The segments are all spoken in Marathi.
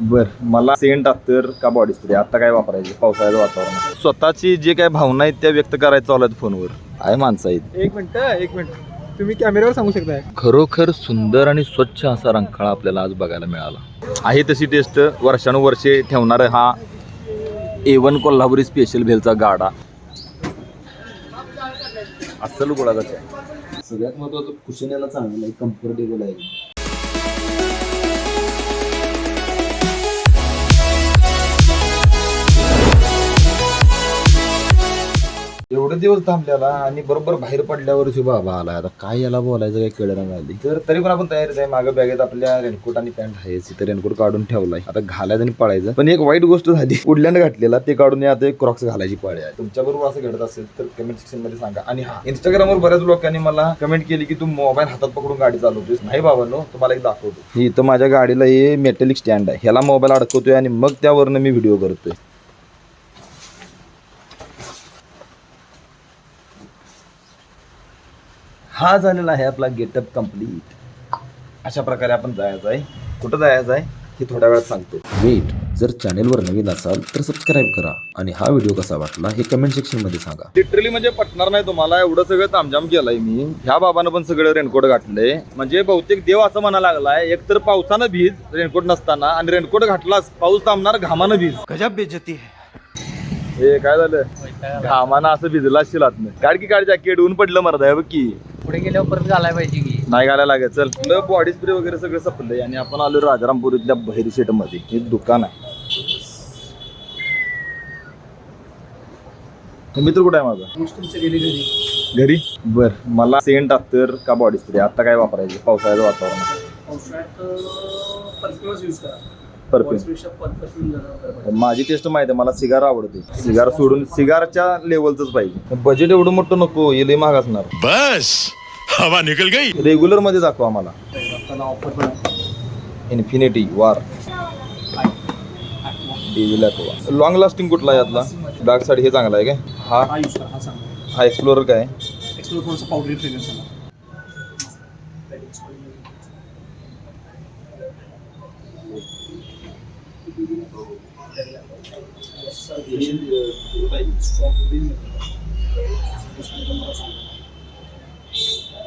बर. मला सेंट अत्तर का बॉडी स्प्रे आता काय वापरायचे? पावसाळ्याचं वातावरण स्वतःची जे काय भावना आहेत त्या व्यक्त करायचं चालू आहेत फोनवर. आहे माणसं आहेत. एक मिनिट एक मिनिट. तुम्ही कॅमेऱ्यावर सांगू शकताय? खरोखर सुंदर आणि स्वच्छ असा रंकाळा आपल्याला आज बघायला मिळाला. आहे तशी टेस्ट वर्षानुवर्षे ठेवणारा हा ए वन कोल्हापुरी स्पेशल भेलचा गाडा. अस्सल गुळाचा चहा. सगळ्यात महत्वाचं कुशनेला चांगलं आहे कम्फर्टेबल आहे. एवढे दिवस थांबल्याला आणि बरोबर बाहेर पडल्यावर बाबा आला आता काय याला बोलायचं काही कळलं नाही आली तर तरी पण आपण तयारीच आहे. मागं बॅगेत आपल्या रेनकोट आणि पॅन्ट आहे. तिथे रेनकोट काढून ठेवलाय. आता घालायचं आणि पळायचं. पण एक वाईट गोष्ट झाली. पुढल्यानं घातलेला. ते काढून आता एक क्रॉक्स घालायची पाळी आहे. तुमच्या बरोबर असं घडत असेल तर कमेंट सेक्शनमध्ये सांगा. आणि हा इंस्टाग्रामवर बऱ्याच लोकांनी मला कमेंट केली की तू मोबाईल हातात पकडून गाडी चालवतोस नाही बाबांनो तुम्हाला एक दाखवतो. ही इथं माझ्या गाडीला हे मेटॅलिक स्टँड आहे. ह्याला मोबाईल अडकवतोय आणि मग त्यावरनं मी व्हिडिओ करतोय. हा झालेला आहे आपला गेटअप कंप्लीट अशा प्रकारे आपण जायचं आहे. कुठं जायचं आहे? हे थोड्या वेळात सांगतो. वेट जर चॅनेलवर नवीन असाल तर सबस्क्राईब करा आणि हा व्हिडिओ कसा वाटला हे कमेंट सेक्शनमध्ये सांगा. लिटरली म्हणजे पटणार नाही तुम्हाला. एवढं सगळं तामजाम केलंय मी. ह्या बाबानं पण सगळं रेनकोट घातलंय. म्हणजे बहुतेक देव असं म्हणा लागलाय एक तर पावसानं भीज रेनकोट नसताना आणि रेनकोट घातलास पाऊस थांबणार घामानं भीज. गजब बेजती आहे हे काय झालं? घामानं असं भिजला असशील आतनं. काढ की काढ जॅकेट ऊन पडलं मरदा आहे बघ की. पुढे गेल्यावर परत घालायला पाहिजे की? नाही घालायला लागेल. चल. बॉडी स्प्रे वगैरे सगळं संपलंय आणि आपण आलो राजारामपूर इथल्या बहिरी शेटमध्ये हे दुकान आहे. हे मित्र कुठे आहे माझा? तुमच्या गेली घरी. घरी? बर. मला सेंट अत्तर का बॉडी स्प्रे आता काय वापरायचे? पावसाळ्याचं वातावरण आहे. पावसाळ्यात परफ्यूमच यूज करा. परफ्यूम बॉडीपेक्षा परफ्यूम जरा माझी टेस्ट माहिती आहे. मला सिगार आवडते. सिगार सोडून सिगारच्या लेवलच पाहिजे. बजेट एवढं मोठं नको. हे लय महाग असणार. बस. हवा निकल गई. रेग्युलरमध्ये दाखवा आम्हाला. इन्फिनिटी वार लॉंग लास्टिंग कुठला आहे यातला? डार्क साडी हे चांगला आहे काय? हा. हा यूज करा हा चांगला हा एक्सप्लोरर काय? आहे? एक्सप्लोर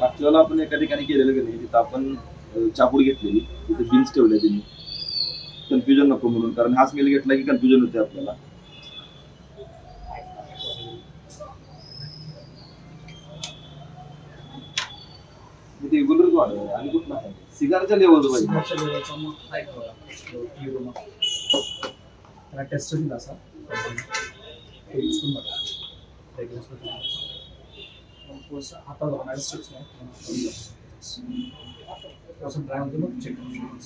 थोडंसं मागच्या आपण एका ठिकाणी गेलेलं की नाही तिथं आपण चापूड घेतलेली. तिथे बीन्स ठेवले त्यांनी. कन्फ्युजन नको म्हणून कारण हा स्मेल घेतला की कन्फ्युजन होते आपल्याला. रेग्युलर वाढवलं आणि कुठला सिगारच्या लेवल पाहिजे टेस्ट असा हातात बघा स्टिप्स नाही मग चेक करू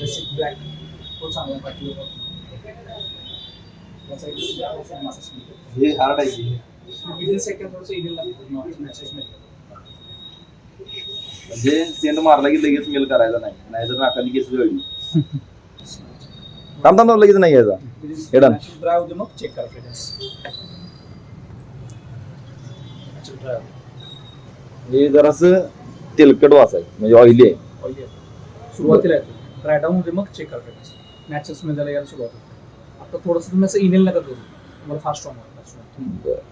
बेसिक ब्लॅक तो चांगला पाठी हे हार्ड आहे की. विदिन सेकंड थोडंसं इडिल लागतं नॅचरल स्मेल म्हणजे सेंट मारला की लगेच मेल करायचा नाही नाहीतर नाकाली केस होईल थांब थांब लगेच नाही घ्यायचा. हे हे जरासं तेलकट वास आहे म्हणजे ऑइली आहे. सुरुवातीला येतो. ड्राय डाऊन होते मग चेक करा फ्रेग्रन्स नॅचरल स्मेल द्यायला यायला सुरुवात होते. आता थोडंसं तुम्ही असं इनेल नका करू. तुम्हाला फास्ट.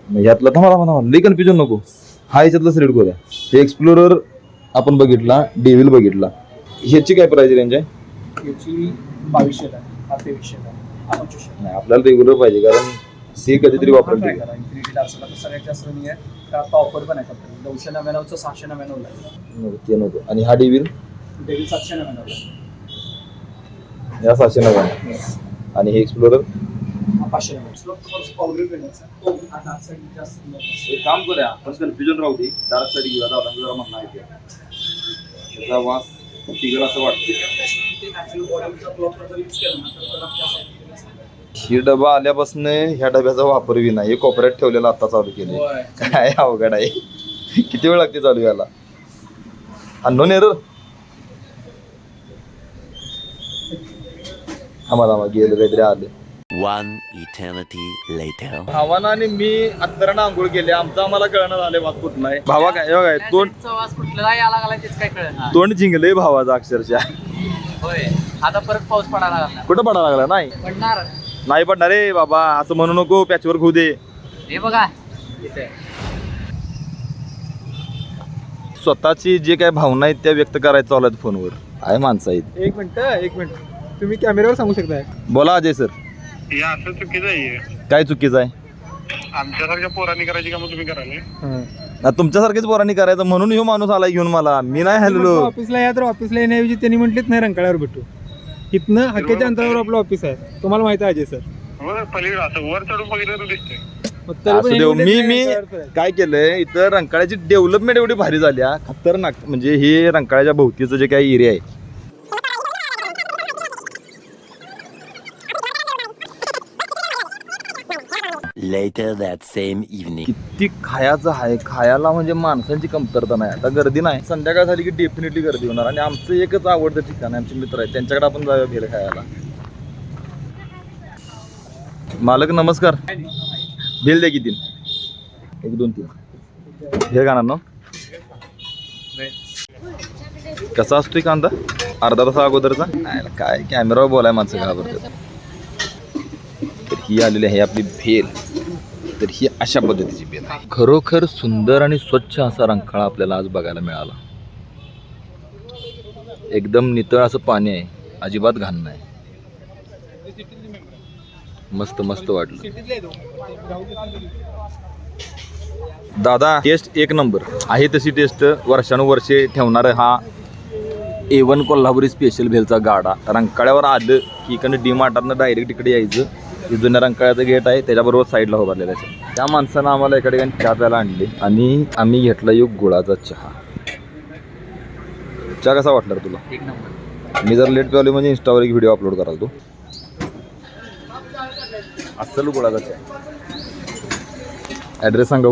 मग यातलं थांबा थांबा थांबा. लई कन्फ्युजन नको. हा याच्यातलं सिलेक्ट करूया. हे एक्सप्लोरर आपण बघितला डेव्हिल बघितला. ह्याची काय प्राइस रेंज आहे? याची बावीसशे आहे आहे. नाही आपल्याला रेग्युलर पाहिजे कारण सी कधीतरी ठीक इन्फिनिटी तर सगळ्यात जास्त नाही आहे. तर आता ऑफर पण आहे नऊशे नव्याण्णवचं सहाशे नव्याण्णवला आहे. ते नको आणि हा डेव्हिल डेव्हिल सातशे नव्याण्णवला आहे. या सहाशे नव्याण्णव. आणि हे एक्सप्लोरर हा पाचशे नव्याण्णव. आता हा side जास्त. एक काम करूया. आपण कन्फ्युजन राहू दे. डार्क साईड घेऊया. दादा जरा म्हणणं आहे ते. त्याचा वास असं वाटते. ही डबा आल्यापासून ह्या डब्याचा वापर बी नाही हे कोपऱ्यात ठेवलेला आता चालू केले. काय अवघड आहे. किती वेळ लागते चालू याला अननोन एरर थांबा थांबा गेलं काहीतरी आलं. One eternity later. भावानं आणि मी अत्तरानं आंघोळ केले. आमचं आम्हाला कळणं झाले वास कुठं नाही भावा काय बघा, तोंड वास कुठला यायला लागला तेच काय तोंड जिंकले भावाचं अक्षरशः. होय. आता परत पाऊस पडायला लागला. कुठं पडा लागला? नाही. पडणार. नाही पडणार रे बाबा असं म्हणू नको पॅचवर होऊ दे. हे बघा. इथे. स्वतःची जे काय भावना आहेत त्या व्यक्त करायचं चालू आहेत फोनवर. काय माणसं आहेत. एक मिनिट एक मिनिट. तुम्ही कॅमेऱ्यावर सांगू शकताय? बोला अजय सर. हे असं चुकीचं आहे काय चुकीचं आहे? आमच्यासारख्या पोरांनी करायची कामं तुम्ही करायला हां. तुमच्यासारखेच पोरांनी करायचं म्हणून ह्यो माणूस आला घेऊन मला. मी नाही हॅलो ऑफिसला या तर ऑफिसला येण्याऐवजी त्यांनी म्हटलेत नाही रंकाळ्यावर भेटू. इथनं हाकेच्या अंतरावर आपलं ऑफिस आहे. तुम्हाला माहिती आहे अजय सर. वर पलीकडे असं वर चढून बघितलं तर दिसतंय. मग तरी पण असू हे देव मी मी. काय केलंय इथं रंकाळ्याची डेव्हलपमेंट एवढी भारी झाली हा, खतरनाक म्हणजे हे रंकाळ्याच्या भोवतीचं जे काही एरिया आहे Later that same evening. किती खायचं आहे खायला म्हणजे माणसांची कमतरता नाही. आता गर्दी नाही. संध्याकाळ झाली की डेफिनेटली गर्दी होणार. आणि आमचं एकच आवडतं ठिकाण आहे आमचे मित्र आहेत. त्यांच्याकडे आपण जाऊया भेल खायला. मालक नमस्कार. भेल द्या किती? एक दोन तीन. हे गाणार ना? कसा असतोय कांदा? अर्धा तासा अगोदरचा? नाही, काय? कॅमेरावर बोलाय माणसं घाबरतात. तर ही आलेली आहे आपली भेल. तर ही अशा पद्धतीची भेल आहे. खरोखर सुंदर आणि स्वच्छ असा रंकाळा आपल्याला आज बघायला मिळाला. एकदम नितळ असं पाणी आहे. अजिबात घाण नाही. मस्त मस्त वाटलं. दादा टेस्ट एक नंबर. आहे तशी टेस्ट. वर्षानुवर्षे ठेवणारा हा ए वन कोल्हापुरी स्पेशल भेलचा गाडा. रंकाळ्यावर आलं की इकडनं डी मार्टातनं डायरेक्ट इकडे यायचं. हे जुन्या रंकाळ्याचं गेट आहे त्याच्याबरोबर साईडला उभारलेलं आहे. त्या माणसानं आम्हाला एका ठिकाणी चहा प्यायला आणली आणि आम्ही घेतला योग गुळाचा चहा. चहा कसा वाटला तुला? एक नंबर. मी जर लेट प्यावली म्हणजे इंस्टावर एक व्हिडिओ अपलोड कराल तो. अस्सल गुळाचा चहा. ॲड्रेस सांगा.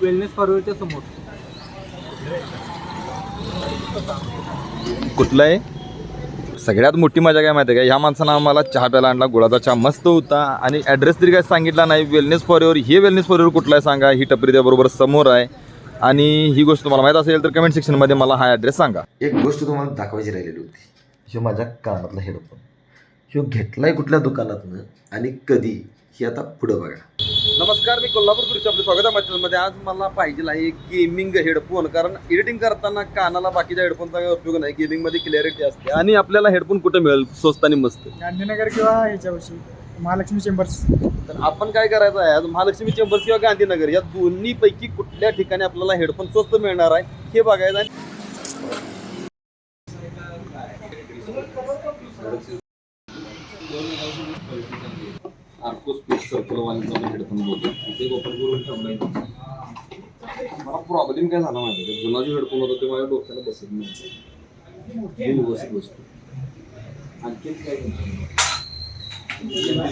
वेलनेस फॉरवर्डच्या समोर. कुठलं आहे? सगळ्यात मोठी मजा काय माहिती आहे का? ह्या माणसानं आम्हाला चहा प्यायला आणला गुळाचा चहा मस्त होता. आणि ॲड्रेस तरी काय सांगितला नाही. वेलनेस फॉरवर हे वेलनेस फॉरवर कुठला आहे सांगा? ही टपरी त्याबरोबर समोर आहे. आणि ही गोष्ट तुम्हाला माहीत असेल तर कमेंट सेक्शनमध्ये मला हा ॲड्रेस सांगा. एक गोष्ट तुम्हाला दाखवायची राहिलेली होती. ह्यो माझ्या कानातला हेडफोन ह्यो घेतलाय कुठल्या दुकानातनं आणि कधी? हे आता पुढं बघा. नमस्कार मी कोल्हापूर कृषी आपलं स्वागत आहे माझ्या आज मला पाहिजे आहे गेमिंग हेडफोन कारण एडिटिंग करताना कानाला बाकीच्या हेडफोनचा काही उपयोग नाही. गेमिंगमध्ये क्लॅरिटी असते आणि आपल्याला हेडफोन कुठे मिळेल? स्वस्त आणि मस्त. गांधीनगर किंवा ह्याच्यावर्षी महालक्ष्मी चेंबर्स तर आपण काय करायचं आहे? आज महालक्ष्मी चेंबर्स किंवा गांधीनगर या दोन्ही पैकी कुठल्या ठिकाणी आपल्याला हेडफोन स्वस्त मिळणार आहे हे बघायचं आहे आर्कोस पीस सर्कल वालीचा पण हेडफोन बोलतो ते ओपन करून ठेवलाय मला प्रॉब्लेम काय झाला माहिती आहे का? जुना जो हेडफोन होता ते माझ्या डोक्याला बसत नव्हतं. मी व्यवस्थित बसतो. आणखी काय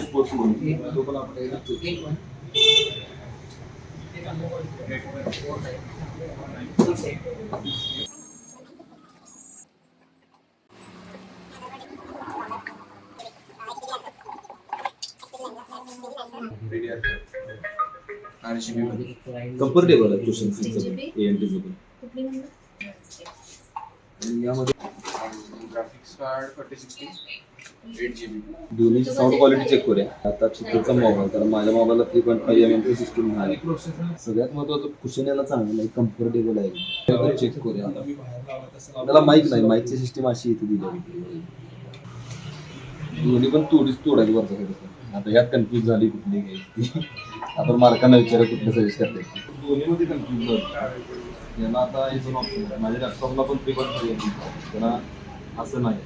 स्पोर्ट्स म्हणून. तो पण आपल्याला कम्फर्टेबल आहे क्वेश्चन ए एन टी यामध्ये graphics card thirty sixty eight G B दोन्हीची साऊंड क्वालिटी चेक करूया. आता चित्रचा मोबाईल कारण माझ्या मोबाईलला थ्री पॉईंट फाईव्ह एम एमची सिस्टम आहे. सगळ्यात महत्वाचं कुशन याला चांगलं आहे कम्फर्टेबल आहे. चेक करूया त्याला माईक नाही माईकची सिस्टीम अशी इथे दिली. दोन्ही पण तोडीच तोडायची वरचा आता यात कन्फ्यूज झाली कुठली घ्यायची. आपण मालकांना विचारा कुठलं सजेस्ट करते दोन्हीमध्ये कन्फ्यूज झालं. यांना आता हे दोन ऑप्शन आहे माझ्या लॅपटॉपला पण एम त्यांना असं नाही.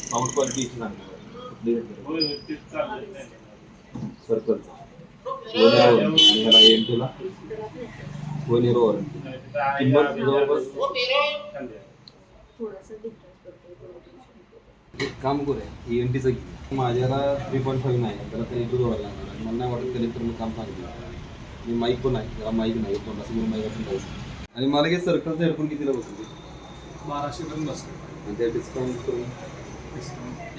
साऊंड क्वालिटी इथे नाही सर्कल ह्याला एम टीला वन इयर वॉरंटी किंमत जवळपास एक काम करूया टीचं घे माझ्याला थ्री पॉईंट फाईव्ह नाही त्याला तरी दूर व्हायला लागणार आहे. मला नाही वाटत तर मी काम सांगितलं मी माईक पण आहे त्याला माईक नाही तोंडासमोर माईक आपण जाऊ शकतो. आणि मला हे सर्कलचा हेडफोन कितीला बसतो बाराशे पर्यंत बसतो. आणि त्या डिस्काउंट करून?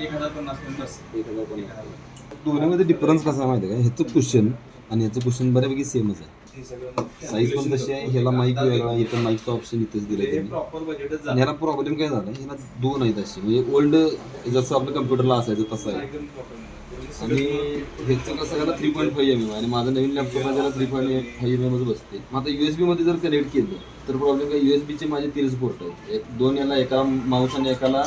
एक हजार पन्नास पर्यंत बस एक हजार पन्नास. दोन्हीमध्ये डिफरन्स कसा आहे माहिती आहे का? ह्याचं कुशन आणि ह्याचं कुशन बऱ्यापैकी सेमच आहे. हे सगळं साईज पण तशी आहे ह्याला माईक वेगळा इथं माईकचं ऑप्शन इथेच दिलं हे त्यांनी. ह्याला प्रॉब्लेम काय झाला? ह्याला दोन आहेत अशी म्हणजे ओल्ड जसं आपलं कम्प्युटरला असायचं तसं आहे. आणि ह्याचं कसं ह्याला three point five M M आणि माझं नवीन लॅपटॉप आहे त्याला थ्री पॉईंट फाईव्ह एम एमच बसते मग आता युएसबी मध्ये जर कनेक्ट केलं तर प्रॉब्लेम काय? युएसबीचे माझे तीनच पोर्ट आहेत. एक दोन याला एका माऊस आणि एकाला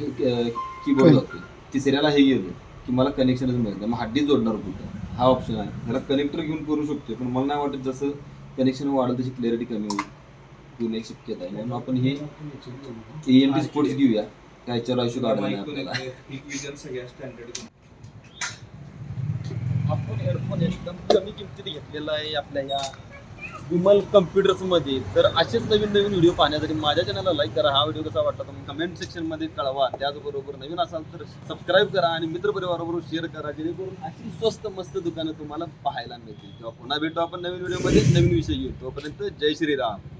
कीबोर्ड जातो तिसऱ्याला हे गेलं. की मला कनेक्शनच मिळत नाही. मग हार्डीच जोडणार कुठं? हा ऑप्शन आहे. ह्याला कनेक्टर घेऊन करू शकतो पण मला नाही वाटत जसं कनेक्शन वाढलं तशी क्लॅरिटी कमी होईल. होण्याची शक्यता आहे. म्हणून आपण हे ए एम टी स्पोर्ट्स घेऊया. काय याच्यावर आयुष्य नाही आपल्याला स्टँडर्ड आपण हेडफोन एकदम कमी किमतीत घेतलेला आहे आपल्या या विमल कम्प्युटर्समध्ये. तर असेच नवीन नवीन व्हिडिओ पाहण्यासाठी माझ्या चॅनलला लाईक करा. हा व्हिडिओ कसा वाटला तुम्ही कमेंट सेक्शनमध्ये कळवा. त्याचबरोबर नवीन असाल तर सबस्क्राईब करा आणि मित्रपरिवाराबरोबर शेअर करा जेणेकरून अशी स्वस्त मस्त दुकानं तुम्हाला पाहायला मिळतील. किंवा पुन्हा भेटू आपण नवीन व्हिडिओमध्ये. नवीन विषय घेऊ तोपर्यंत जय श्रीराम.